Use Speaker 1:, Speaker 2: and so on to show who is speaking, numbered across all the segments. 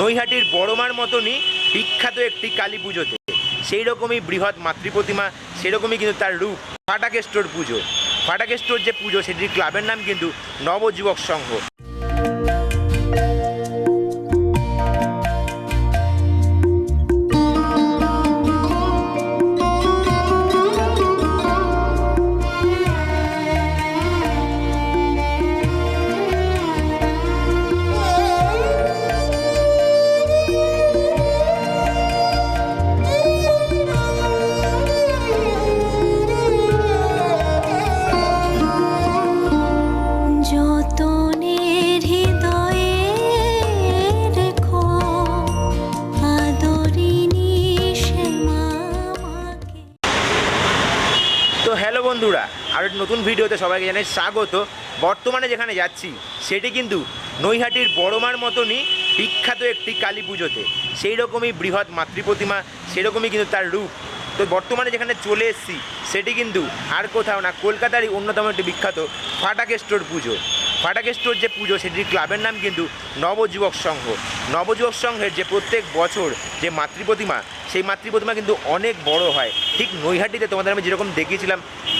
Speaker 1: নৈহাটির বড়মার মতনই বিখ্যাত একটি কালী পুজোতে। সেই রকমই বৃহৎ মাতৃপ্রতিমা, সেরকমই কিন্তু তার রূপ, ফাটাকেষ্টর পুজো। ফাটাকেষ্টর যে পুজো, সেটির ক্লাবের নাম কিন্তু নবযুবক সংঘ। বন্ধুরা আর একটা নতুন ভিডিওতে সবাইকে জানাই স্বাগত। বর্তমানে যেখানে যাচ্ছি, সেটি কিন্তু নৈহাটির বড়মার মতনই বিখ্যাত একটি কালী পুজোতে। সেই রকমই বৃহৎ মাতৃপ্রতিমা সেরকমই কিন্তু তার রূপ। তো বর্তমানে যেখানে চলে এসেছি, সেটি কিন্তু আর কোথাও না, কলকাতারই অন্যতম একটি বিখ্যাত ফাটাকেষ্টর পুজো। ফাটাকেষ্টর যে পুজো সেটির ক্লাবের নাম কিন্তু নবযুবক সংঘ। নবযুবক সংঘের যে প্রত্যেক বছর যে মাতৃপ্রতিমা সেই মাতৃপ্রতিমা কিন্তু অনেক বড় হয়। ঠিক নৈহাটিতে তোমাদের আমি যেরকম দেখিয়েছিলাম,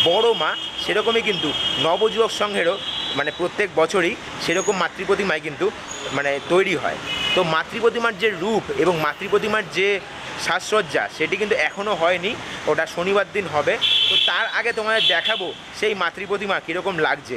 Speaker 1: বড় মা সেরকমই কিন্তু নবযুবক সংঘেরও মানে প্রত্যেক বছরই সেরকম মাতৃপ্রতিমায় কিন্তু মানে তৈরি হয়। তো মাতৃপ্রতিমার যে রূপ এবং মাতৃপ্রতিমার যে সাজসজ্জা সেটি কিন্তু এখনও হয়নি, ওটা শনিবার দিন হবে। তো তার আগে তোমাদের দেখাবো সেই মাতৃপ্রতিমা কীরকম লাগছে।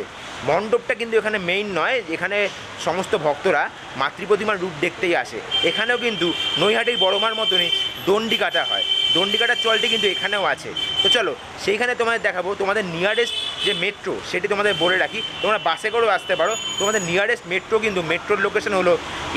Speaker 1: মণ্ডপটা কিন্তু এখানে মেইন নয়, এখানে সমস্ত ভক্তরা মাতৃপ্রতিমার রূপ দেখতেই আসে। এখানেও কিন্তু নৈহাটির বড়মার মতনই দণ্ডি কাটা হয়। দণ্ডি কাটার চলটি কিন্তু এখানেও আছে। তো চলো, সেইখানে তোমাদের দেখাবো, তোমাদের নিয়ারেস্ট যে মেট্রো সেটি তোমাদের বলে রাখি। তোমরা বাসে করেও আসতে পারো। তোমাদের নিয়ারেস্ট মেট্রো কিন্তু মেট্রোর লোকেশন হলো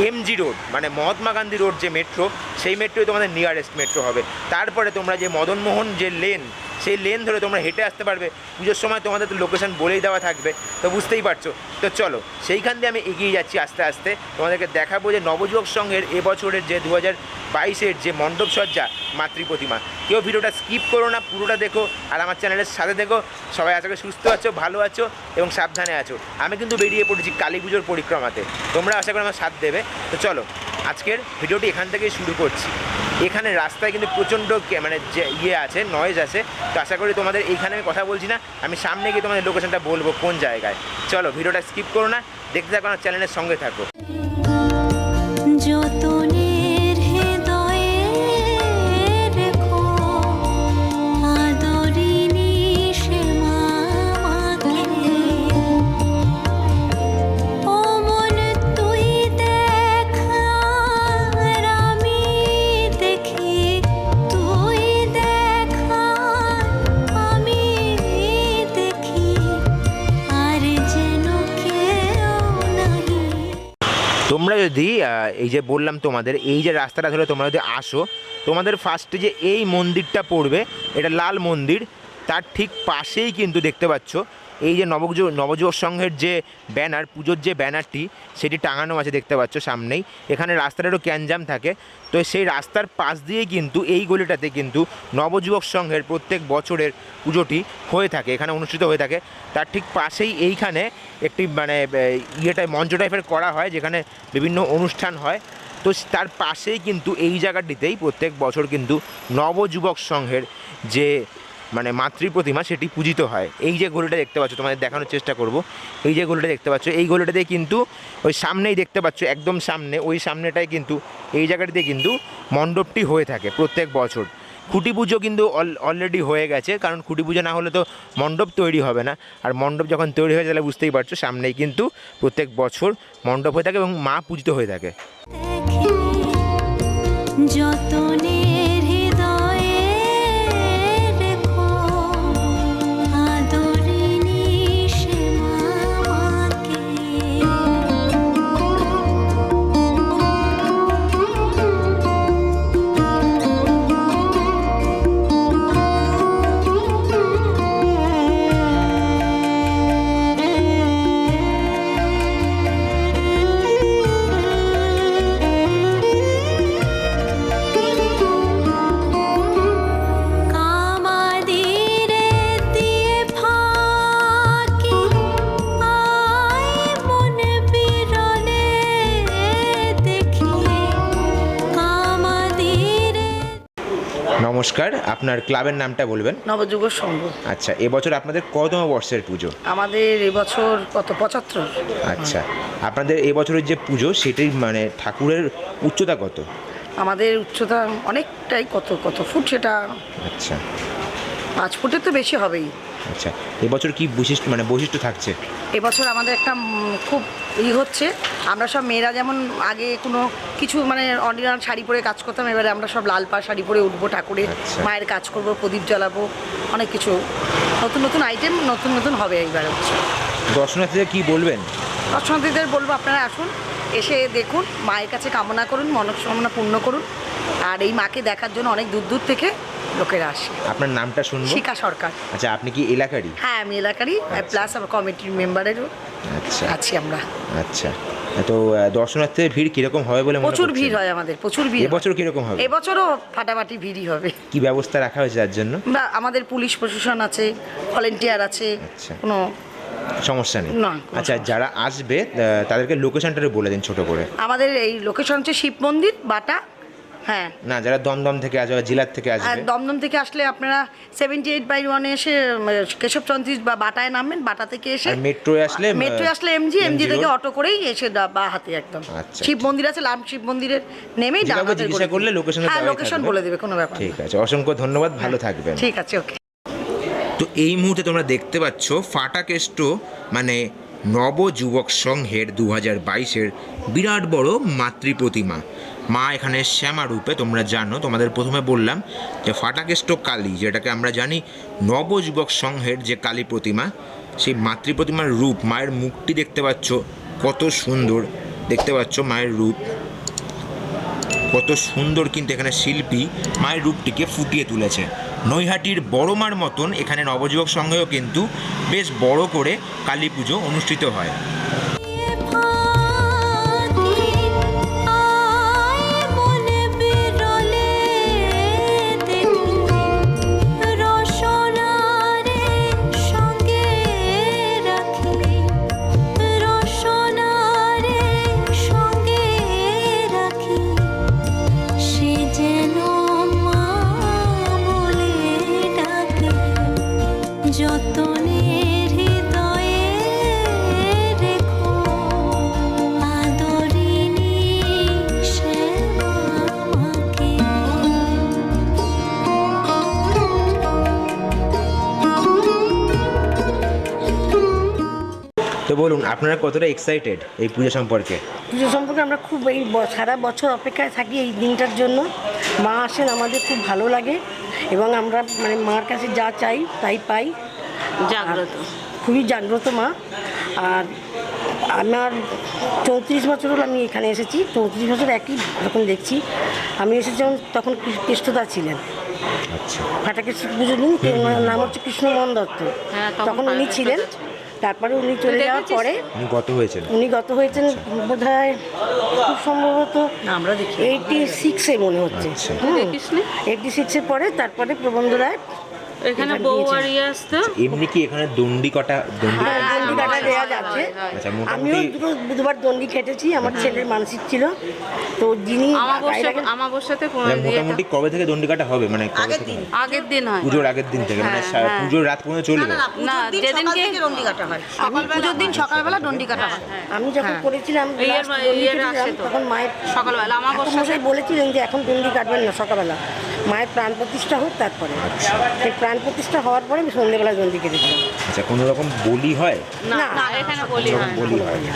Speaker 1: এমজি রোড মানে মহাত্মা গান্ধী রোড যে মেট্রো সেই মেট্রোই তোমাদের নিয়ারেস্ট মেট্রো হবে। তারপরে তোমরা যে মদনমোহন যে লেন সেই লেন ধরে তোমরা হেঁটে আসতে পারবে। পুজোর সময় তোমাদের তো লোকেশান বলেই দেওয়া থাকবে, তো বুঝতেই পারছ। তো চলো, সেইখান দিয়ে আমি এগিয়ে যাচ্ছি আস্তে আস্তে। তোমাদেরকে দেখাবো যে নবযুবক সংঘের এবছরের যে দু হাজার বাইশের যে মণ্ডপ সজ্জা মাতৃপ্রতিমা কেউ ভিডিওটা স্কিপ করো না, পুরোটা দেখো আর আমার চ্যানেলের সাথে দেখো সবাই আশা করি সুস্থ আছো, ভালো আছো এবং সাবধানে আছো। আমি কিন্তু বেরিয়ে পড়েছি কালী পুজোর পরিক্রমাতে। তোমরা আশা করি আমার সাথ দেবে। তো চলো, আজকের ভিডিওটি এখান থেকেই শুরু করছি। এখানে রাস্তায় কিন্তু প্রচণ্ড মানে ইয়ে আছে নয়েজ আছে। তো আশা করি তোমাদের এইখানে আমি কথা বলছি না। আমি সামনে গিয়ে তোমাদের লোকেশনটা বলব কোন জায়গায়। চলো, ভিডিওটা স্কিপ করো না। দেখতে থাকো, আমার চ্যানেলের সঙ্গে থাকো। যদি এই যে বললাম তোমাদের, এই যে রাস্তাটা ধরে তোমরা যদি আসো, তোমাদের ফার্স্টে যে এই মন্দিরটা পড়বে, এটা লাল মন্দির, তার ঠিক পাশেই কিন্তু দেখতে পাচ্ছ এই যে নবযুব নবযুবক সংঘের যে ব্যানার, পুজোর যে ব্যানারটি, সেটি টাঙানো আছে দেখতে পাচ্ছ সামনেই। এখানে রাস্তাটা একটু ক্যানজাম থাকে। তো সেই রাস্তার পাশ দিয়েই কিন্তু এই গলিটাতে কিন্তু নবযুবক সংঘের প্রত্যেক বছরের পুজোটি হয়ে থাকে, এখানে অনুষ্ঠিত হয়ে থাকে। তার ঠিক পাশেই এইখানে একটি মানে ইয়েটা মঞ্চ টাইপের করা হয়, যেখানে বিভিন্ন অনুষ্ঠান হয়। তো তার পাশেই কিন্তু এই জায়গাটিতেই প্রত্যেক বছর কিন্তু নবযুবক সংঘের যে মানে মাতৃ প্রতিমা সেটি পূজিত হয়। এই যে গলিটা দেখতে পাচ্ছ, তোমাদের দেখানোর চেষ্টা করব। এই যে গলিটা দেখতে পাচ্ছ, এই গলিটাতে কিন্তু ওই সামনেই দেখতে পাচ্ছ, একদম সামনে, ওই সামনেটাই কিন্তু, এই জায়গাটিতে কিন্তু মণ্ডপটি হয়ে থাকে প্রত্যেক বছর। খুঁটি পুজো কিন্তু অলরেডি হয়ে গেছে, কারণ খুঁটি পুজো না হলে তো মণ্ডপ তৈরি হবে না। আর মণ্ডপ যখন তৈরি হয়ে তাহলে বুঝতেই পারছ, সামনেই কিন্তু প্রত্যেক বছর মণ্ডপ হয়ে থাকে এবং মা পূজিত হয়ে থাকে।
Speaker 2: দেখি
Speaker 1: নমস্কার আপনার ক্লাবের নামটা বলবেন?
Speaker 3: নবযুগ সংঘ।
Speaker 1: আচ্ছা এবছর আপনাদের কতম বর্ষের পুজো?
Speaker 3: আমাদের এবছর কত পঁচাত্তর।
Speaker 1: আচ্ছা আপনাদের এবছরের যে পুজো সেটির মানে ঠাকুরের উচ্চতা কত?
Speaker 3: আমাদের উচ্চতা অনেকটাই কত কত ফুট সেটা
Speaker 1: আচ্ছা।
Speaker 3: পাঁচ ফুটের তো বেশি হবেই।
Speaker 1: আচ্ছা এবছর কি বৈশিষ্ট্য মানে বৈশিষ্ট্য থাকছে?
Speaker 3: এবছর আমাদের একটা খুব ই হচ্ছে। আমরা সব মেয়েরা যেমন আগে কোনো কিছু মানে অর্ডিনাল শাড়ি পরে কাজ করতাম এবারে আমরা সব লাল পা শাড়ি পরে উঠবো ঠাকুরে
Speaker 1: আচ্ছা।
Speaker 3: মায়ের কাজ করব প্রদীপ জ্বালাবো অনেক কিছু। নতুন নতুন আইটেম নতুন নতুন হবে এইবার হচ্ছে
Speaker 1: দর্শনার্থীদের কি বলবেন?
Speaker 3: দর্শনার্থীদের বলব আপনারা আসুন এসে দেখুন মায়ের কাছে কামনা করুন মনস্কামনা পূর্ণ করুন। আর এই মাকে দেখার জন্য অনেক দূর দূর থেকে লোকেরা আসে।
Speaker 1: আপনার নামটা শুনব?
Speaker 3: শিকা সরকার।
Speaker 1: আচ্ছা আপনি কি এলাকারই?
Speaker 3: হ্যাঁ আমি এলাকারই প্লাস আমার কমিটির মেম্বারেরও
Speaker 1: আচ্ছা।
Speaker 3: আছি আমরা।
Speaker 1: আচ্ছা। তো দর্শনার্থীদের ভিড় কীরকম হবে বলে
Speaker 3: প্রচুর ভিড় হয় আমাদের প্রচুর ভিড়।
Speaker 1: এবছর কীরকম হবে?
Speaker 3: এবছরও ফাটাফাটি ভিড়ই হবে।
Speaker 1: কি ব্যবস্থা রাখা হয়েছে তার জন্য?
Speaker 3: বা আমাদের পুলিশ প্রশাসন আছে ভলেন্টিয়ার আছে
Speaker 1: আচ্ছা।
Speaker 3: কোনো
Speaker 1: সমস্যা নেই।
Speaker 3: না,
Speaker 1: আচ্ছা যারা আসবে তাদেরকে লোকেশনটা বলে দিন ছোট করে।
Speaker 3: আমাদের এই লোকেশন হচ্ছে শিব মন্দির বাটা হ্যাঁ।
Speaker 1: না যারা দমদম থেকে আসবে জেলার থেকে আসবে।
Speaker 3: দমদম থেকে আসলে আপনারা সেভেন্টি এইট বাই ওয়ানে এসে উম, কেশব চন্দ্রিশ বা বাটায় নামবেন বাটা থেকে এসে
Speaker 1: আর মেট্রোয় আসলে
Speaker 3: মেট্রো আসলে এমজি এমজি থেকে অটো করেই এসে বা হাতে একদম।
Speaker 1: আচ্ছা,
Speaker 3: শিব মন্দির আছে লাম শিব মন্দিরের নেমেই
Speaker 1: জিজ্ঞাসা করলে location
Speaker 3: হ্যাঁ লোকেশন বলে দেবে কোনো ব্যাপার
Speaker 1: ঠিক আছে অসংখ্য ধন্যবাদ ভালো থাকবেন।
Speaker 3: ঠিক আছে ওকে
Speaker 1: তো এই মুহূর্তে তোমরা দেখতে পাচ্ছ ফাটাকেষ্ট মানে নবযুবক সংঘের দু হাজার বাইশের বিরাট বড় মাতৃ প্রতিমা মা এখানে শ্যামা রূপে, তোমরা জানো, তোমাদের প্রথমে বললাম যে ফাটাকেষ্ট কালী, যেটাকে আমরা জানি নবযুবক সংঘের যে কালী প্রতিমা, সেই মাতৃ প্রতিমার রূপ, মায়ের মুখটি দেখতে পাচ্ছ কত সুন্দর, দেখতে পাচ্ছ মায়ের রূপ। কত সুন্দর কিন্তু এখানে শিল্পী মায়ের রূপটিকে ফুটিয়ে তুলেছে। নৈহাটির বড় মার মতন এখানে নবযুবক সংঘেও কিন্তু বেশ বড় করে কালী পুজো অনুষ্ঠিত হয়। আপনারা কতটা এক্সাইটেড এই পুজো সম্পর্কে?
Speaker 4: পুজো সম্পর্কে আমরা খুব এই ব- সারা বছর অপেক্ষায় থাকি এই দিনটার জন্য। মা আসেন আমাদের খুব ভালো লাগে এবং আমরা মানে মার কাছে যা চাই তাই পাই। জাগ্রত। খুবই জাগ্রত মা। আর আমার চৌত্রিশ বছর হলো আমি এখানে এসেছি। চৌত্রিশ বছর একই যখন দেখছি আমি এসেছি যখন তখন কৃষ্ণদা ছিলেন।
Speaker 1: আচ্ছা।
Speaker 4: ফাটাকেশ্বর পুজো দিন নাম হচ্ছে কৃষ্ণমোহন দত্ত। তখন উনি ছিলেন। তারপরে উনি চলে যাওয়ার পরে
Speaker 1: উনি গত হয়েছেন।
Speaker 4: উনি গত হয়েছেন বোধ হয় খুব সম্ভবত
Speaker 3: আমরা দেখি
Speaker 4: এইটি সিক্সে মনে হচ্ছে।
Speaker 1: আচ্ছা।
Speaker 4: এইটি সিক্সের পরে তারপরে প্রবন্ধ রায়
Speaker 5: এখানে বউ আসতো?
Speaker 1: এমনি কি এখানে দণ্ডি কটা দণ্ডি
Speaker 4: হ্যাঁ,
Speaker 1: কটা
Speaker 4: দণ্ডি কাটা দেওয়া যাচ্ছে।
Speaker 1: আচ্ছা
Speaker 4: আমিও দুটো বুধবার দণ্ডি খেটেছি আমার ছেলের মানসিক ছিল। তো যিনি
Speaker 5: আমাবস্যাতে
Speaker 1: মানে
Speaker 5: দিয়ে
Speaker 1: মোটামুটি কবে থেকে দণ্ডি কাটা হবে? মানে কবে থেকে?
Speaker 5: আগের দিন হয়।
Speaker 1: পুজোর আগের দিন থেকে মানে
Speaker 5: হ্যাঁ, হ্যাঁ।
Speaker 1: পুজোর রাত পর্যন্ত চলবে?
Speaker 5: না যেদিনকে
Speaker 3: ডন্ডি কাটা হয়। পুজোর দিন সকালবেলা ডন্ডি কাটা হয়।
Speaker 4: আমি যখন করেছিলাম দণ্ডি। তখন মায়ের
Speaker 5: সকালবেলা
Speaker 4: মশাই বলেছিলেন যে এখন দণ্ডি কাটবেন না সকালবেলা। মায়ের প্রাণ প্রতিষ্ঠা হোক তারপরে। সেই প্রাণ প্রতিষ্ঠা হওয়ার পরে আমি সন্ধ্যেবেলা দণ্ডি কেটেছিলাম
Speaker 1: আচ্ছা কোনো রকম বলি হয়?
Speaker 5: না এখানে বলি হয়
Speaker 1: বলি হয় না।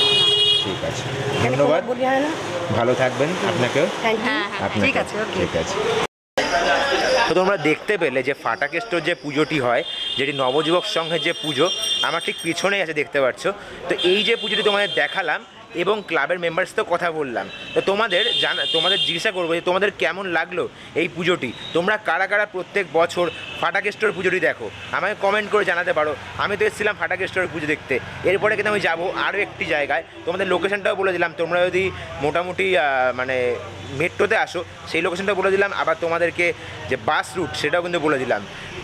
Speaker 1: ঠিক আছে। ধন্যবাদ।
Speaker 4: বলি হয় না।
Speaker 1: ভালো থাকবেন আপনাকেও।
Speaker 4: থ্যাংক ইউ
Speaker 5: হ্যাঁ হ্যাঁ
Speaker 3: ঠিক আছে,
Speaker 1: ঠিক আছে। তো তোমরা দেখতে পেলে যে ফাটাকেষ্টর যে পুজোটি হয় যেটি নবযুবক সংঘের যে পুজো আমার ঠিক পিছনেই আছে দেখতে পাচ্ছ। তো এই যে পুজোটি তোমাদের দেখালাম এবং ক্লাবের মেম্বার্স তো কথা বললাম। তো তোমাদের জানা, তোমাদের জিজ্ঞাসা করব যে তোমাদের কেমন লাগল এই পুজোটি? তোমরা কারা কারা প্রত্যেক বছর ফাটাকেষ্টর পুজোটি দেখো? আমাকে কমেন্ট করে জানাতে পারো। আমি তো এসেছিলাম ফাটাকেষ্টর পুজো দেখতে। এরপরে কিন্তু আমি যাব আরও একটি জায়গায়। তোমাদের লোকেশনটাও বলে দিলাম। তোমরা যদি মোটামুটি মানে মেট্রোতে আসো, সেই লোকেশনটা বলে দিলাম। আবার তোমাদেরকে যে বাস রুট সেটাও কিন্তু বলে দিলাম।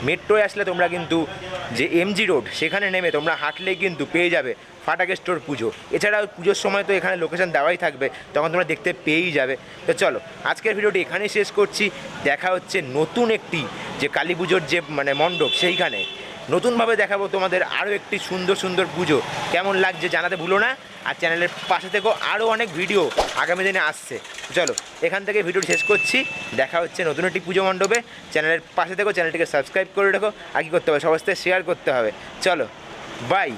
Speaker 1: মেট্রোয় আসলে তোমরা কিন্তু যে এমজি রোড সেখানে নেমে তোমরা হাঁটলেই কিন্তু পেয়ে যাবে। ফাটাকে স্টোর পুজো। এছাড়াও পুজোর সময় তো এখানে লোকেশন দেওয়াই থাকবে, তখন তোমরা দেখতে পেয়েই যাবে। তো চলো, আজকের ভিডিওটি এখানেই শেষ করছি। দেখা হচ্ছে নতুন একটি যে কালী পুজোর যে মানে মণ্ডপ সেইখানে। নতুনভাবে দেখাবো তোমাদের আরও একটি সুন্দর সুন্দর পুজো। কেমন লাগছে জানাতে ভুলো না। আর চ্যানেলের পাশে থেকেও আরও অনেক ভিডিও আগামী দিনে আসছে। চলো, এখান থেকে ভিডিওটি শেষ করছি। দেখা হচ্ছে নতুন একটি পুজো মণ্ডপে। চ্যানেলের পাশে থেকেও চ্যানেলটিকে সাবস্ক্রাইব করে রাখো। আর কী করতে হবে? সবার সাথে শেয়ার করতে হবে। চলো বাই